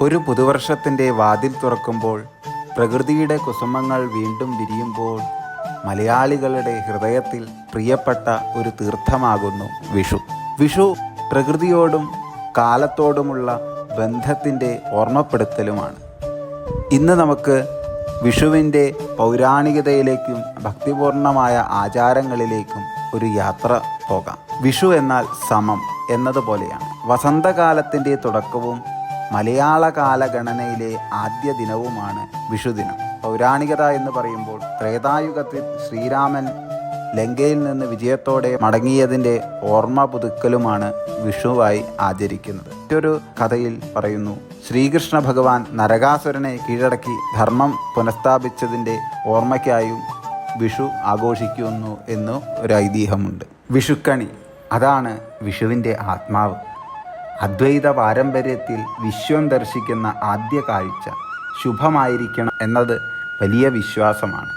ഒരു പുതുവർഷത്തിന്റെ വാതിൽ തുറക്കുമ്പോൾ പ്രകൃതിയുടെ കുസുമങ്ങൾ വീണ്ടും വിരിയുമ്പോൾ മലയാളികളുടെ ഹൃദയത്തിൽ പ്രിയപ്പെട്ട ഒരു തീർത്ഥമാകുന്നു വിഷു. വിഷു പ്രകൃതിയോടും കാലത്തോടുമുള്ള ബന്ധത്തിന്റെ ഓർമ്മപ്പെടുത്തലുമാണ്. ഇന്ന് നമുക്ക് വിഷുവിന്റെ പൗരാണികതയിലേക്കും ഭക്തിപൂർണമായ ആചാരങ്ങളിലേക്കും ഒരു യാത്ര പോകാം. വിഷു എന്നാൽ സമം എന്നതുപോലെയാണ്. വസന്തകാലത്തിന്റെ തുടക്കവും മലയാള കാലഗണനയിലെ ആദ്യ ദിനവുമാണ് വിഷുദിനം. പൗരാണികത എന്ന് പറയുമ്പോൾ ത്രേതായുഗത്തിൽ ശ്രീരാമൻ ലങ്കയിൽ നിന്ന് വിജയത്തോടെ മടങ്ങിയതിന്റെ ഓർമ്മ പുതുക്കലുമാണ് വിഷുവായി ആചരിക്കുന്നത്. മറ്റൊരു കഥയിൽ പറയുന്നു ശ്രീകൃഷ്ണ ഭഗവാൻ നരകാസുരനെ കീഴടക്കി ധർമ്മം പുനഃസ്ഥാപിച്ചതിന്റെ ഓർമ്മയ്ക്കായും വിഷു ആഘോഷിക്കുന്നു എന്ന് ഒരു ഐതിഹ്യമുണ്ട്. വിഷുക്കണി അതാണ് വിഷുവിന്റെ ആത്മാവ്. അദ്വൈത പാരമ്പര്യത്തിൽ വിശ്വം ദർശിക്കുന്ന ആദ്യ കാഴ്ച ശുഭമായിരിക്കണം എന്നത് വലിയ വിശ്വാസമാണ്.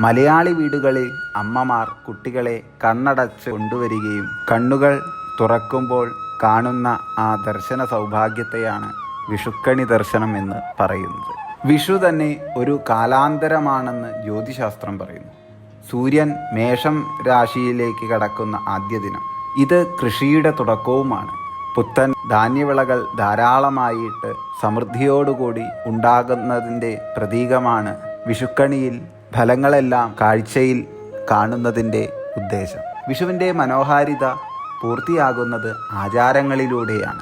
മലയാളി വീടുകളിൽ അമ്മമാർ കുട്ടികളെ കണ്ണടച്ച് കൊണ്ടുവരികയും കണ്ണുകൾ തുറക്കുമ്പോൾ കാണുന്ന ആ ദർശന സൗഭാഗ്യത്തെയാണ് വിഷുക്കണി ദർശനം എന്ന് പറയുന്നത്. വിഷു തന്നെ ഒരു കാലാന്തരമാണെന്ന് ജ്യോതിശാസ്ത്രം പറയുന്നു. സൂര്യൻ മേഷം രാശിയിലേക്ക് കടക്കുന്ന ആദ്യ ദിനം. ഇത് കൃഷിയുടെ തുടക്കവുമാണ്. പുത്തൻ ധാന്യവിളകൾ ധാരാളമായിട്ട് സമൃദ്ധിയോടുകൂടി ഉണ്ടാകുന്നതിന്റെ പ്രതീകമാണ് വിഷുക്കണിയിൽ ഫലങ്ങളെല്ലാം കാഴ്ചയിൽ കാണുന്നതിന്റെ ഉദ്ദേശം. വിഷുവിന്റെ മനോഹാരിത പൂർത്തിയാകുന്നത് ആചാരങ്ങളിലൂടെയാണ്.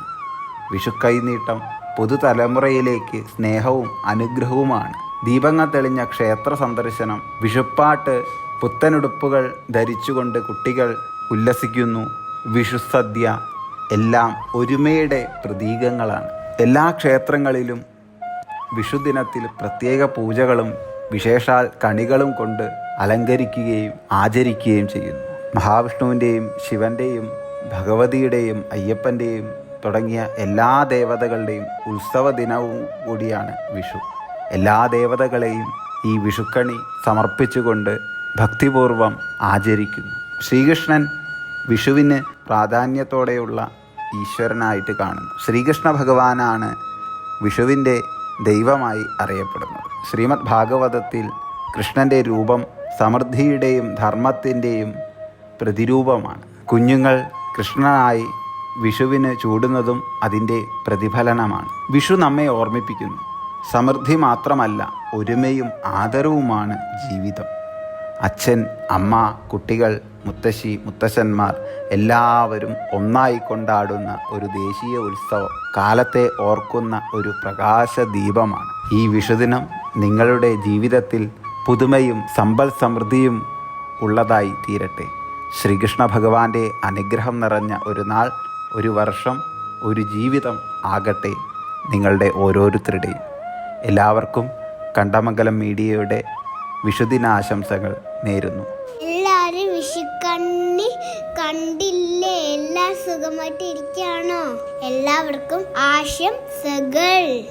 വിഷുക്കൈനീട്ടം പുതുതലമുറയിലേക്ക് സ്നേഹവും അനുഗ്രഹവുമാണ്. ദീപങ്ങൾ തെളിഞ്ഞ ക്ഷേത്ര സന്ദർശനം വിഷുപ്പാട്ട് പുത്തനുടുപ്പുകൾ ധരിച്ചുകൊണ്ട് കുട്ടികൾ ഉല്ലസിക്കുന്നു വിഷുസദ്യ എല്ലാം ഒരുമയുടെ പ്രതീകങ്ങളാണ്. എല്ലാ ക്ഷേത്രങ്ങളിലും വിഷുദിനത്തിൽ പ്രത്യേക പൂജകളും വിശേഷാൽ കണികളും കൊണ്ട് അലങ്കരിക്കുകയും ആചരിക്കുകയും ചെയ്യുന്നു. മഹാവിഷ്ണുവിന്റെയും ശിവന്റെയും ഭഗവതിയുടെയും അയ്യപ്പന്റെയും തുടങ്ങിയ എല്ലാ ദേവതകളുടെയും ഉത്സവ ദിനവും കൂടിയാണ് വിഷു. എല്ലാ ദേവതകളെയും ഈ വിഷുക്കണി സമർപ്പിച്ചുകൊണ്ട് ഭക്തിപൂർവം ആചരിക്കുന്നു. ശ്രീകൃഷ്ണൻ വിഷുവിന് പ്രാധാന്യത്തോടെയുള്ള ഈശ്വരനായിട്ട് കാണുന്നു. ശ്രീകൃഷ്ണ ഭഗവാനാണ് വിഷുവിന്റെ ദൈവമായി അറിയപ്പെടുന്നത്. ശ്രീമദ് ഭാഗവതത്തിൽ കൃഷ്ണന്റെ രൂപം സമൃദ്ധിയുടെയും ധർമ്മത്തിന്റെയും പ്രതിരൂപമാണ്. കുഞ്ഞുങ്ങൾ കൃഷ്ണനായി വിഷുവിന് ചൂടുന്നതും അതിന്റെ പ്രതിഫലനമാണ്. വിഷു നമ്മെ ഓർമ്മിപ്പിക്കുന്നു. സമൃദ്ധി മാത്രമല്ല ഒരുമയും ആദരവുമാണ് ജീവിതം. അച്ഛൻ അമ്മ കുട്ടികൾ മുത്തശ്ശി മുത്തശ്ശന്മാർ എല്ലാവരും ഒന്നായി കൊണ്ടാടുന്ന ഒരു ദേശീയ ഉത്സവം കാലത്തെ ഓർക്കുന്ന ഒരു പ്രകാശ ദീപമാണ്. ഈ വിഷുദിനം നിങ്ങളുടെ ജീവിതത്തിൽ പുതുമയും സമ്പൽ സമൃദ്ധിയും ഉള്ളതായി തീരട്ടെ. ശ്രീകൃഷ്ണ ഭഗവാന്റെ അനുഗ്രഹം നിറഞ്ഞ ഒരു നാൾ ഒരു വർഷം ഒരു ജീവിതം ആകട്ടെ നിങ്ങളുടെ ഓരോരുത്തരുടെയും. എല്ലാവർക്കും കണ്ടമംഗലം മീഡിയയുടെ വിഷുദിനാശംസകൾ. നേരുന്നു. എല്ലാരും വിഷുക്കണ്ണി കണ്ടില്ലേ? എല്ലാ സുഖമായിട്ട് ഇരിക്കുകയാണോ എല്ലാവർക്കും ആശംസകൾ.